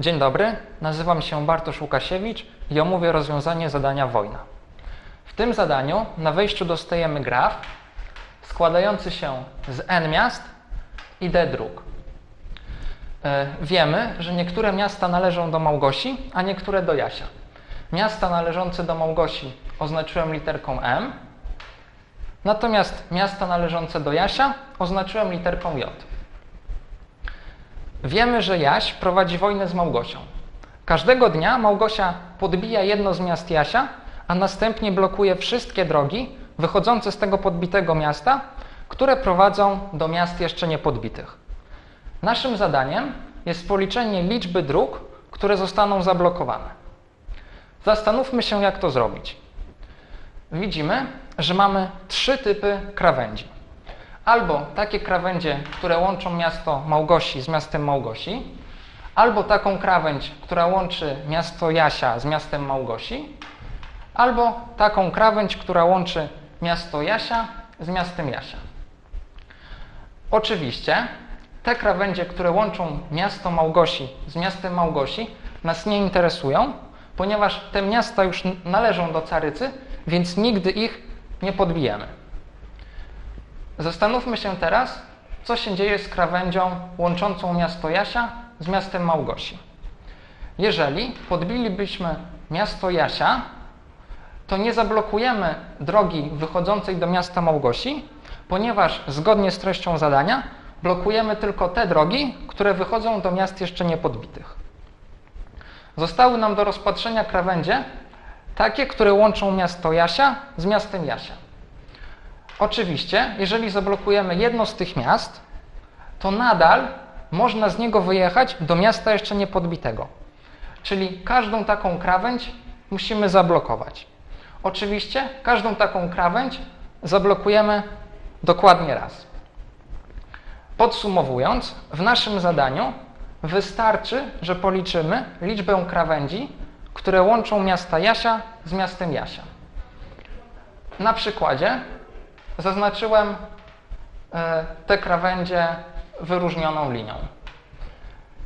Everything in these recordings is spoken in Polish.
Dzień dobry, nazywam się Bartosz Łukasiewicz i omówię rozwiązanie zadania wojna. W tym zadaniu na wejściu dostajemy graf składający się z n miast i d dróg. E, Wiemy, że niektóre miasta należą do Małgosi, a niektóre do Jasia. Miasta należące do Małgosi oznaczyłem literką M, natomiast miasta należące do Jasia oznaczyłem literką J. Wiemy, że Jaś prowadzi wojnę z Małgosią. Każdego dnia Małgosia podbija jedno z miast Jasia, a następnie blokuje wszystkie drogi wychodzące z tego podbitego miasta, które prowadzą do miast jeszcze niepodbitych. Naszym zadaniem jest policzenie liczby dróg, które zostaną zablokowane. Zastanówmy się, jak to zrobić. Widzimy, że mamy trzy typy krawędzi. Albo takie krawędzie, które łączą miasto Małgosi z miastem Małgosi, albo taką krawędź, która łączy miasto Jasia z miastem Małgosi, albo taką krawędź, która łączy miasto Jasia z miastem Jasia. Oczywiście te krawędzie, które łączą miasto Małgosi z miastem Małgosi, nas nie interesują, ponieważ te miasta już należą do Carycy, więc nigdy ich nie podbijemy. Zastanówmy się teraz, co się dzieje z krawędzią łączącą miasto Jasia z miastem Małgosi. Jeżeli podbilibyśmy miasto Jasia, to nie zablokujemy drogi wychodzącej do miasta Małgosi, ponieważ zgodnie z treścią zadania blokujemy tylko te drogi, które wychodzą do miast jeszcze niepodbitych. Zostały nam do rozpatrzenia krawędzie takie, które łączą miasto Jasia z miastem Jasia. Oczywiście, jeżeli zablokujemy jedno z tych miast, to nadal można z niego wyjechać do miasta jeszcze niepodbitego. Czyli każdą taką krawędź musimy zablokować. Oczywiście każdą taką krawędź zablokujemy dokładnie raz. Podsumowując, w naszym zadaniu wystarczy, że policzymy liczbę krawędzi, które łączą miasta Jasia z miastem Jasia. Na przykładzie zaznaczyłem te krawędzie wyróżnioną linią.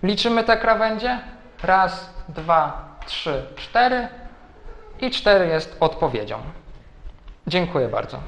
Liczymy te krawędzie. Raz, dwa, trzy, cztery. I cztery jest odpowiedzią. Dziękuję bardzo.